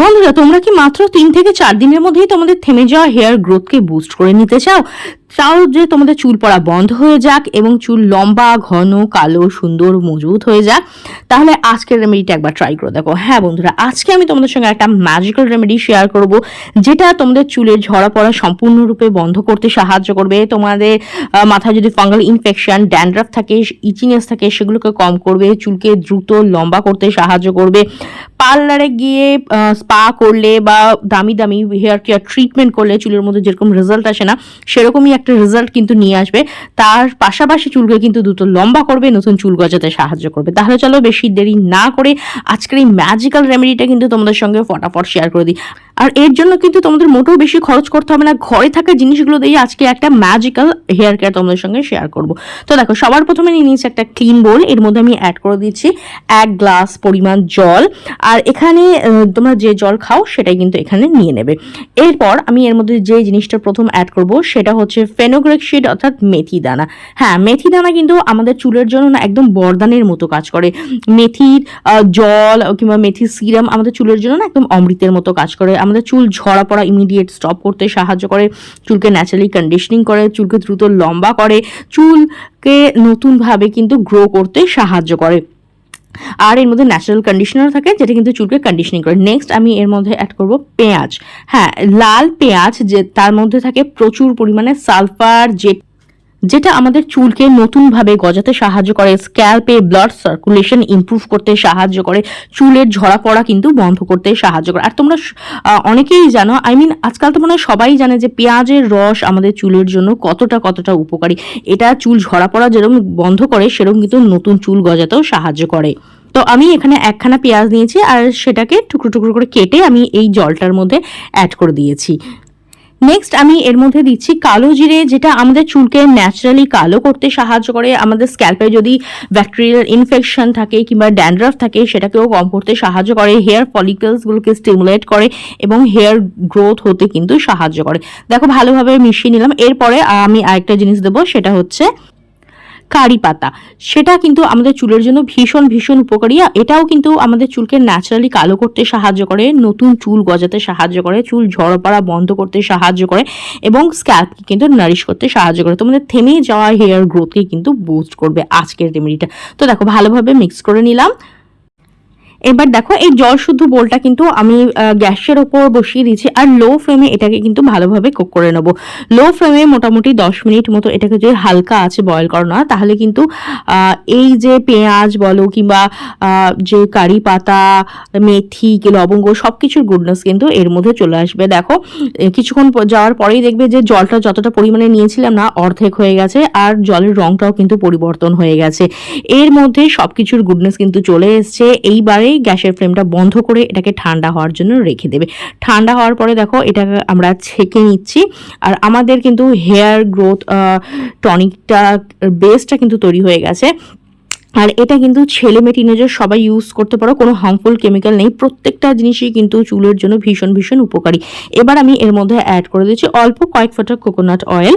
বন্ধুরা, তোমরা কি মাত্র তিন থেকে চার দিনের মধ্যেই তোমাদের থেমে যাওয়া হেয়ার গ্রোথকে বুস্ট করে নিতে চাও? চাও যে তোমাদের চুল পড়া বন্ধ হয়ে যাক এবং চুল লম্বা, ঘন, কালো, সুন্দর, মজবুত হয়ে যাক, তাহলে আজকের রেমেডিটা একবার ট্রাই করে দেখো। হ্যাঁ বন্ধুরা, আজকে আমি তোমাদের সঙ্গে একটা ম্যাজিক্যাল রেমেডি শেয়ার করব, যেটা তোমাদের চুলের ঝরা পড়া সম্পূর্ণরূপে বন্ধ করতে সাহায্য করবে। তোমাদের মাথায় যদি ফাঙ্গাল ইনফেকশন ড্যান্ড্রাফ থাকে ইচিনেস থাকে, সেগুলোকে কম করবে, চুলকে দ্রুত লম্বা করতে সাহায্য করবে। পার্লারে গিয়ে স্পা করলে বা দামি দামি হেয়ার কেয়ার ট্রিটমেন্ট করলে চুলের মধ্যে যেরকম রেজাল্ট আসে না, সেরকমই একটা রেজাল্ট কিন্তু নিয়ে আসবে। তার পাশাপাশি চুলকে কিন্তু দ্রুত লম্বা করবে, নতুন চুল গজাতে সাহায্য করবে। তাহলে চলো বেশি দেরি না করে আজকের এই ম্যাজিক্যাল রেমেডিটা কিন্তু তোমাদের সঙ্গে ফটাফট শেয়ার করে দিই। আর এর জন্য কিন্তু তোমাদের মোটেও বেশি খরচ করতে হবে না। ঘরে থাকা জিনিসগুলো দিয়ে আজকে একটা ম্যাজিক্যাল হেয়ার কেয়ার তোমাদের সঙ্গে শেয়ার করব। তো দেখো, সবার প্রথমে নিয়ে নিয়েছি একটা ক্লিন বোল এর মধ্যে আমি অ্যাড করে দিচ্ছি এক গ্লাস পরিমাণ জল। আর এখানে তোমরা যে জল খাও সেটাই কিন্তু এখানে নিয়ে নেবে। এরপর আমি এর মধ্যে যে জিনিসটা প্রথম অ্যাড করব সেটা হচ্ছে ফেনোগ্রেক শিড অর্থাৎ মেথি দানা হ্যাঁ মেথি দানা কিন্তু আমাদের চুলের জন্য না একদম বরদানের মতো কাজ করে। মেথির জল কিংবা মেথির সিরাম আমাদের চুলের জন্য না একদম অমৃতের মতো কাজ করে। আমাদের চুল ঝরা পড়া ইমিডিয়েট স্টপ করতে সাহায্য করে, চুলকে ন্যাচারালি কন্ডিশনিং করে, চুলকে দ্রুত লম্বা করে, চুলকে নতুনভাবে কিন্তু গ্রো করতে সাহায্য করে। আর এর মধ্যে ন্যাচারাল কন্ডিশনার থাকে, যেটা কিন্তু চুলকে কন্ডিশনিং করে। নেক্সট আমি এর মধ্যে অ্যাড করব পেঁয়াজ। হ্যাঁ লাল পেঁয়াজ যে তার মধ্যে থাকে প্রচুর পরিমাণে সালফার যে যেটা আমাদের চুলকে নতুনভাবে গজাতে সাহায্য করে স্ক্যাল্পে ব্লাড সার্কুলেশন ইমপ্রুভ করতে সাহায্য করে, চুলের ঝরা পড়া কিন্তু বন্ধ করতে সাহায্য করে। আর তোমরা অনেকেই জানো আই মিন আজকাল তো মনে হয় সবাই জানে যে পেঁয়াজের রস আমাদের চুলের জন্য কতটা কতটা উপকারী। এটা চুল ঝরা পড়া যেরকম বন্ধ করে, সেরকম কিন্তু নতুন চুল গজাতেও সাহায্য করে। তো আমি এখানে একখানা পেঁয়াজ নিয়েছি আর সেটাকে টুকরো টুকরো করে কেটে আমি এই জলটার মধ্যে অ্যাড করে দিয়েছি। নেক্সট আমি এর মধ্যে দিচ্ছি কালো জিরে, যেটা আমাদের চুলকে ন্যাচারালি কালো করতে সাহায্য করে। আমাদের স্ক্যাল্পে যদি ব্যাকটেরিয়াল ইনফেকশন থাকে কিংবা ড্যান্ড্রাফ থাকে, সেটাকেও কম করতে সাহায্য করে। হেয়ার ফলিকলসগুলোকে স্টিমুলেট করে এবং হেয়ার গ্রোথ হতে কিন্তু সাহায্য করে। দেখো, ভালোভাবে মিশিয়ে নিলাম। এরপরে আমি আরেকটা জিনিস দেবো, সেটা হচ্ছে কারি পাতা। সেটা কিন্তু আমাদের চুলের জন্য ভীষণ ভীষণ উপকারী এটাও কিন্তু আমাদের চুলকে ন্যাচারালি কালো করতে সাহায্য করে, নতুন চুল গজাতে সাহায্য করে, চুল ঝড় পড়া বন্ধ করতে সাহায্য করে এবং স্ক্যাল্পকে কিন্তু নারিশ করতে সাহায্য করে। তোমাদের থেমে যাওয়া হেয়ার গ্রোথকে কিন্তু বুস্ট করবে আজকের রেমেডিটা তো দেখো ভালোভাবে মিক্স করে নিলাম। এবার দেখো, এই জল শুদ্ধ বোলটা কিন্তু আমি গ্যাসের ওপর বসিয়ে দিয়েছি আর লো ফ্লেমে এটাকে কিন্তু ভালোভাবে কুক করে নেব। লো ফ্লেমে মোটামুটি দশ মিনিট মতো এটাকে যদি হালকা আছে বয়েল করো না, তাহলে কিন্তু এই যে পেঁয়াজ বলো কিংবা যে কারি পাতা, মেথি, কি লবঙ্গ সব কিছুর গুডনেস কিন্তু এর মধ্যে চলে আসবে। দেখো কিছুক্ষণ যাওয়ার পরেই দেখবে যে জলটা যতটা পরিমাণে নিয়েছিলাম না, অর্ধেক হয়ে গেছে আর জলের রংটাও কিন্তু পরিবর্তন হয়ে গেছে। এর মধ্যে সব কিছুর গুডনেস কিন্তু চলে এসছে। এইবারে গ্যাসের ফ্লেমটা বন্ধ করে এটাকে ঠান্ডা হওয়ার জন্য রেখে দেবে। ঠান্ডা হওয়ার পরে দেখো এটা আমরা ছেঁকে নিচ্ছি। আর আমাদের কিন্তু হেয়ার গ্রোথ টনিকটা, বেসটা কিন্তু তৈরি হয়ে গেছে। আর এটা কিন্তু ছেলে মেয়ে টিনেজার সবাই ইউজ করতে পারো, কোনো হার্মফুল কেমিক্যাল নেই। প্রত্যেকটা জিনিসই কিন্তু চুলের জন্য ভীষণ ভীষণ উপকারী। এবার আমি এর মধ্যে অ্যাড করে দিচ্ছি অল্প কয়েক ফোঁটা কোকোনাট অয়েল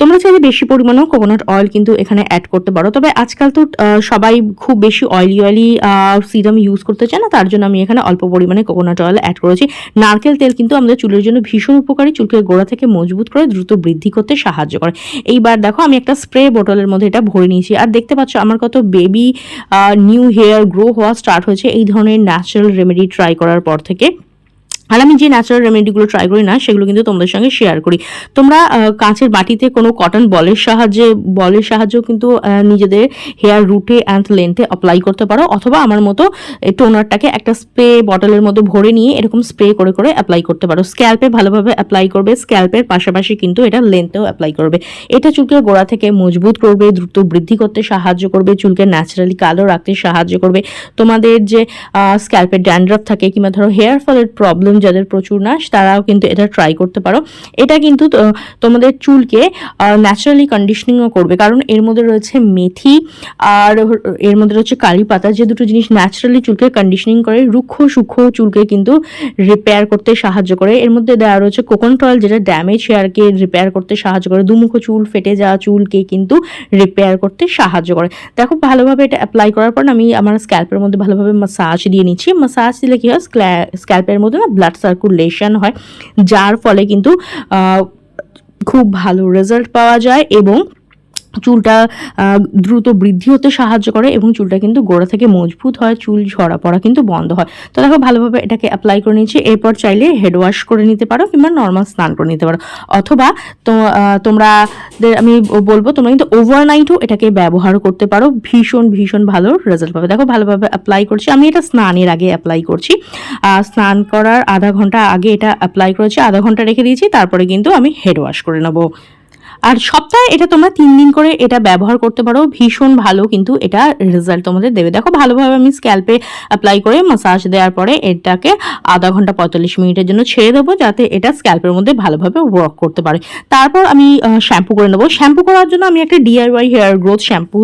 তোমরা চাইলে বেশি পরিমাণেও কোকোনাট অয়েল কিন্তু এখানে অ্যাড করতে পারো। তবে আজকাল তো সবাই খুব বেশি অয়েলি অয়েলি সিরাম ইউজ করতে চায় না, তার জন্য আমি এখানে অল্প পরিমাণে কোকোনাট অয়েল অ্যাড করেছি। নারকেল তেল কিন্তু আমাদের চুলের জন্য ভীষণ উপকারী, চুলকে গোড়া থেকে মজবুত করে দ্রুত বৃদ্ধি করতে সাহায্য করে। এইবার দেখো আমি একটা স্প্রে বোতলের মধ্যে এটা ভরে নিয়েছি। আর দেখতে পাচ্ছ আমার কত বেবি নিউ হেয়ার গ্রো হওয়া স্টার্ট হয়েছে, এই ধরনের ন্যাচারাল রেমেডি ট্রাই করার পর থেকে। আর আমি যে ন্যাচারাল রেমেডিগুলো ট্রাই করি না, সেগুলো কিন্তু তোমাদের সঙ্গে শেয়ার করি। তোমরা কাঁচের বাটিতে কোনো কটন বলের সাহায্যে বলের সাহায্যেও কিন্তু নিজেদের হেয়ার রুটে অ্যান্ড লেন্থে অ্যাপ্লাই করতে পারো। অথবা আমার মতো টোনারটাকে একটা স্প্রে বটলের মধ্যে ভরে নিয়ে এরকম স্প্রে করে করে অ্যাপ্লাই করতে পারো। স্ক্যাল্পে ভালোভাবে অ্যাপ্লাই করবে। স্ক্যাল্পের পাশাপাশি কিন্তু এটা লেন্থেও অ্যাপ্লাই করবে। এটা চুলকে গোড়া থেকে মজবুত করবে, দ্রুত বৃদ্ধি করতে সাহায্য করবে, চুলকে ন্যাচারালি কালো রাখতে সাহায্য করবে। তোমাদের যে স্ক্যাল্পের ড্যান্ড্রাফ থাকে, কিংবা ধরো হেয়ার ফলের প্রবলেম যাদের প্রচুর না তারাও কিন্তু এটা ট্রাই করতে পারো। এটা কিন্তু তোমাদের চুলকে ন্যাচারালি কন্ডিশনিংও করবে। কারণ এর মধ্যে রয়েছে মেথি আর এর মধ্যে রয়েছে কারি পাতা। যে দুটো জিনিস ন্যাচারালি চুলকে কন্ডিশনিং করে, রুক্ষ সূক্ষ্ম চুলকে কিন্তু রিপেয়ার করতে সাহায্য করে। এর মধ্যে দেওয়া রয়েছে কোকোনাট অয়েল যেটা ড্যামেজ হেয়ারকে রিপেয়ার করতে সাহায্য করে। দুমুখো চুল, ফেটে যাওয়া চুলকে কিন্তু রিপেয়ার করতে সাহায্য করে। দেখো, ভালোভাবে এটা অ্যাপ্লাই করার পর আমি আমার স্ক্যাল্পের মধ্যে ভালোভাবে মাসাজ দিয়ে নিচ্ছি। মাসাজ দিলে কি হয়? স্ক্যাল্পের মধ্যে না ব্লাড সার্কুলেশন হয় যার ফলে কিন্তু খুব ভালো রেজাল্ট পাওয়া যায় এবং চুলটা দ্রুত বৃদ্ধি হতে সাহায্য করে এবং চুলটা কিন্তু গোড়া থেকে মজবুত হয়, চুল ঝরা পড়া কিন্তু বন্ধ হয়। তো দেখো, ভালোভাবে এটাকে অ্যাপ্লাই করে নিচ্ছি এরপর চাইলে হেড ওয়াশ করে নিতে পারো কিংবা নর্মাল স্নান করে নিতে পারো। অথবা তো তোমরা আমি বলব তোমরা কিন্তু ওভারনাইটও এটাকে ব্যবহার করতে পারো। ভীষণ ভীষণ ভালো রেজাল্ট পাবে। দেখো, ভালোভাবে অ্যাপ্লাই করছি। আমি এটা স্নানের আগে অ্যাপ্লাই করছি। স্নান করার আধা ঘণ্টা আগে এটা অ্যাপ্লাই করেছি, আধা ঘণ্টা রেখে দিয়েছি। তারপরে কিন্তু আমি হেড ওয়াশ করে নেব। আর সপ্তাহে এটা তোমরা তিন দিন করে এটা ব্যবহার করতে পারো। ভীষণ ভালো কিন্তু এটা রেজাল্ট তোমাদের দেবে। দেখো ভালোভাবে আমি স্ক্যাল্পে অ্যাপ্লাই করে মাসাজ দেওয়ার পরে এটাকে আধা ঘণ্টা পঁয়তাল্লিশ মিনিটের জন্য ছেড়ে দেবো যাতে এটা স্ক্যাল্পের মধ্যে ভালোভাবে ওয়ার্ক করতে পারে। তারপর আমি শ্যাম্পু করে নেব। শ্যাম্পু করার জন্য আমি একটা ডিআইওয়াই হেয়ার গ্রোথ শ্যাম্পু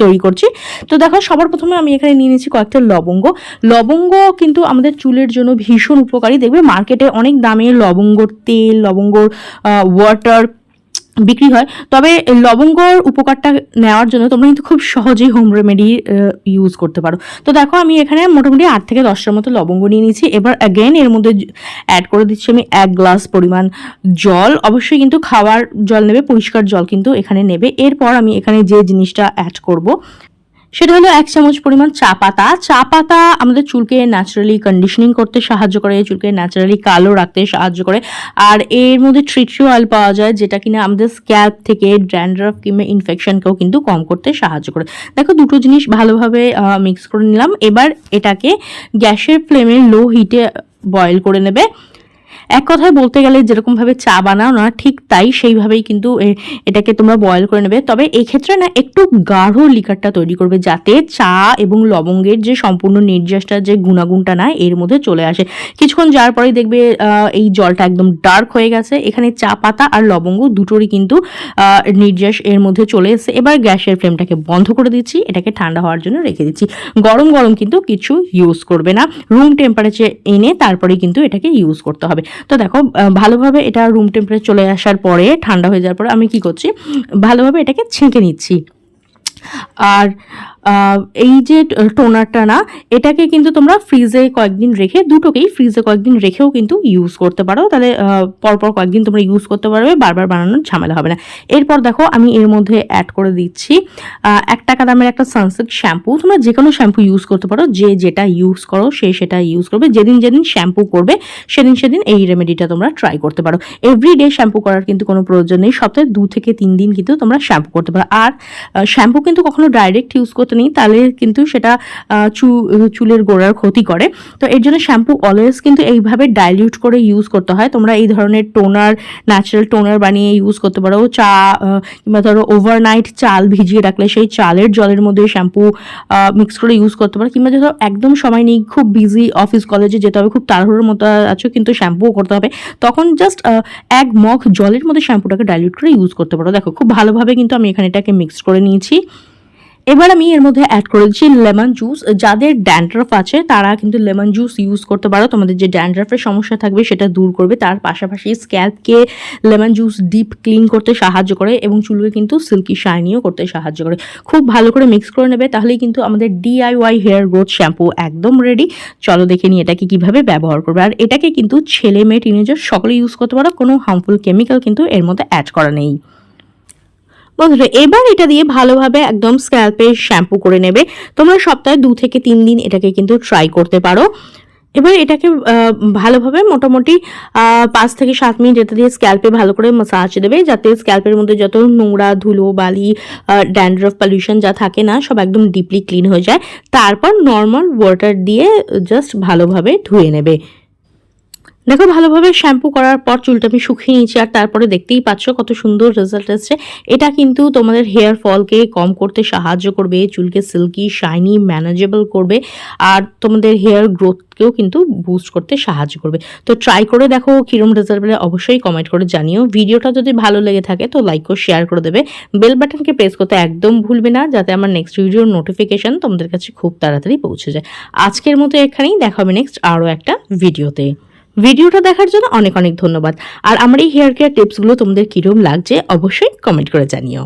তৈরি করছি। তো দেখো সবার প্রথমে আমি এখানে নিয়ে নিয়েছি কয়েকটা লবঙ্গ। লবঙ্গ কিন্তু আমাদের চুলের জন্য ভীষণ উপকারী। দেখবে মার্কেটে অনেক দামের লবঙ্গর তেল, লবঙ্গর ওয়াটার বিক্রি হয়। তবে লবঙ্গর উপকারটা নেওয়ার জন্য তোমরা কিন্তু খুব সহজেই হোম রেমেডি ইউজ করতে পারো। তো দেখো আমি এখানে মোটামুটি আট থেকে দশটার মতো লবঙ্গ নিয়ে নিয়েছি। এবার অ্যাগেন এর মধ্যে অ্যাড করে দিচ্ছি আমি এক গ্লাস পরিমাণ জল। অবশ্যই কিন্তু খাওয়ার জল নেবে, পরিষ্কার জল কিন্তু এখানে নেবে। এরপর আমি এখানে যে জিনিসটা অ্যাড করব সেটা হলো এক চামচ পরিমাণ চা পাতা। চা পাতা আমাদের চুলকে ন্যাচারালি কন্ডিশনিং করতে সাহায্য করে, চুলকে ন্যাচারালি কালো রাখতে সাহায্য করে। আর এর মধ্যে ট্রিট্রি অয়েল পাওয়া যায়, যেটা কিনা আমাদের স্ক্যাল্প থেকে ড্র্যান্ড্রাফ কিংবা ইনফেকশনকেও কিন্তু কম করতে সাহায্য করে। দেখো, দুটো জিনিস ভালোভাবে মিক্স করে নিলাম। এবার এটাকে গ্যাসের ফ্লেমে লো হিটে বয়েল করে নেবে। এক কথায় বলতে গেলে যেরকমভাবে চা বানাও না, ঠিক তাই সেইভাবেই কিন্তু এটাকে তোমরা বয়েল করে নেবে। তবে এই ক্ষেত্রে না, একটু গাঢ় লিকারটা তৈরি করবে যাতে চা এবং লবঙ্গের যে সম্পূর্ণ নির্যাসটা যে গুণাগুণটা না, এর মধ্যে চলে আসে। কিছুক্ষণ যাওয়ার পরেই দেখবে এই জলটা একদম ডার্ক হয়ে গেছে। এখানে চা পাতা আর লবঙ্গ দুটোরই কিন্তু নির্যাস এর মধ্যে চলে এসেছে। এবার গ্যাসের ফ্লেমটাকে বন্ধ করে দিচ্ছি। এটাকে ঠান্ডা হওয়ার জন্য রেখে দিচ্ছি। গরম গরম কিন্তু কিছু ইউজ করবে না। রুম টেম্পারেচার এনে তারপরে কিন্তু এটাকে ইউজ করতে হবে। তো দেখো ভালোভাবে এটা রুম টেম্পারেচার চলে আসার পরে, ঠান্ডা হয়ে যাওয়ার পরে আমি কি করছি? ভালোভাবে এটাকে ছেঁকে নিচ্ছি। আর এই যে টোনারটা না, এটাকে কিন্তু তোমরা ফ্রিজে কয়েকদিন রেখে, দুটোকেই ফ্রিজে কয়েকদিন রেখেও কিন্তু ইউজ করতে পারো। তাহলে পরপর কয়েকদিন তোমরা ইউজ করতে পারবে, বারবার বানানোর ঝামেলা হবে না। এরপর দেখো, আমি এর মধ্যে অ্যাড করে দিচ্ছি এক টাকা দামের একটা সানসিল্ক শ্যাম্পু তোমরা যে কোনো শ্যাম্পু ইউজ করতে পারো, যে যেটা ইউজ করো, সে সেটা ইউজ করবে। যেদিন যেদিন শ্যাম্পু করবে, সেদিন সেদিন এই রেমেডিটা তোমরা ট্রাই করতে পারো। এভরিডে শ্যাম্পু করার কিন্তু কোনো প্রয়োজন নেই। সপ্তাহে দু থেকে তিন দিন কিন্তু তোমরা শ্যাম্পু করতে পারো। আর শ্যাম্পু কিন্তু কখনো ডাইরেক্ট ইউজ করতে নেই, তাহলে কিন্তু সেটা চুলের গোড়ার ক্ষতি করে। তো এর জন্য শ্যাম্পু অলওয়েজ কিন্তু এইভাবে ডাইলিউট করে ইউজ করতে হয়। তোমরা এই ধরনের টোনার ন্যাচারাল টোনার বানিয়ে ইউজ করতে পারো। চা কিংবা ধরো ওভারনাইট চাল ভিজিয়ে রাখলে সেই চালের জলের মধ্যে শ্যাম্পু মিক্স করে ইউজ করতে পারো। কিংবা ধরো একদম সময় নেই, খুব বিজি অফিস কলেজে যেতে হবে, খুব তাড়াহুড়োর মতো আছো, কিন্তু শ্যাম্পুও করতে হবে। তখন জাস্ট এক মগ জলের মধ্যে শ্যাম্পুটাকে ডাইলিউট করে ইউজ করতে পারো। দেখো, খুব ভালোভাবে কিন্তু আমি এখানে এটাকে মিক্স করে নিয়েছি। এবার আমি এর মধ্যে অ্যাড করে দিচ্ছি লেমন জুস যাদের ড্যান্ড্রাফ আছে, তারা কিন্তু লেমন জুস ইউজ করতে পারো। তোমাদের যে ড্যান্ড্রাফের সমস্যা থাকবে, সেটা দূর করবে। তার পাশাপাশি স্ক্যাল্পকে লেমন জুস ডিপ ক্লিন করতে সাহায্য করে এবং চুলকে কিন্তু সিল্কি শাইনিও করতে সাহায্য করে। খুব ভালো করে মিক্স করে নেবে, তাহলেই কিন্তু আমাদের ডিআইওয়াই হেয়ার গ্রোথ শ্যাম্পু একদম রেডি চলো দেখে নিই এটাকে কীভাবে ব্যবহার করবে। আর এটাকে কিন্তু ছেলে মেয়ে টিনেজার সকলে ইউজ করতে পারো। কোনো হার্মফুল কেমিক্যাল কিন্তু এর মধ্যে অ্যাড করা নেই। বন্ধুরা, এবার এটা দিয়ে ভালোভাবে একদম স্ক্যাল্পে শ্যাম্পু করে নেবে। তোমরা সপ্তাহে দু থেকে তিন দিন এটাকে কিন্তু ট্রাই করতে পারো। এবার এটাকে ভালোভাবে মোটামুটি পাঁচ থেকে সাত মিনিট এটা দিয়ে স্ক্যাল্পে ভালো করে মাসাজ দেবে, যাতে স্ক্যাল্পের মধ্যে যত নোংরা, ধুলো, বালি ড্যান্ড্রফ পলিউশন যা থাকে না, সব একদম ডিপলি ক্লিন হয়ে যায়। তারপর নর্মাল ওয়াটার দিয়ে জাস্ট ভালোভাবে ধুয়ে নেবে। দেখো, ভালোভাবে শ্যাম্পু করার পর চুলটা আমি শুকিয়ে নিয়েছি, আর তারপরে দেখতেই পাচ্ছ কত সুন্দর রেজাল্ট এসছে। এটা কিন্তু তোমাদের হেয়ার ফলকে কম করতে সাহায্য করবে, চুলকে সিল্কি শাইনি ম্যানেজেবল করবে, আর তোমাদের হেয়ার গ্রোথকেও কিন্তু বুস্ট করতে সাহায্য করবে। তো ট্রাই করে দেখো কিরম রেজাল্ট পেলে অবশ্যই কমেন্ট করে জানিও। ভিডিওটা যদি ভালো লেগে থাকে তো লাইক ও শেয়ার করে দেবে। বেল বাটনকে প্রেস করতে একদম ভুলবে না, যাতে আমার নেক্সট ভিডিওর নোটিফিকেশন তোমাদের কাছে খুব তাড়াতাড়ি পৌঁছে যায়। আজকের মতো এখানেই, দেখা হবে নেক্সট আরও একটা ভিডিওতে ভিডিওটা দেখার জন্য অনেক অনেক ধন্যবাদ। আর আমার এই হেয়ার কেয়ার টিপসগুলো তোমাদের কীরকম লাগছে অবশ্যই কমেন্ট করে জানিও।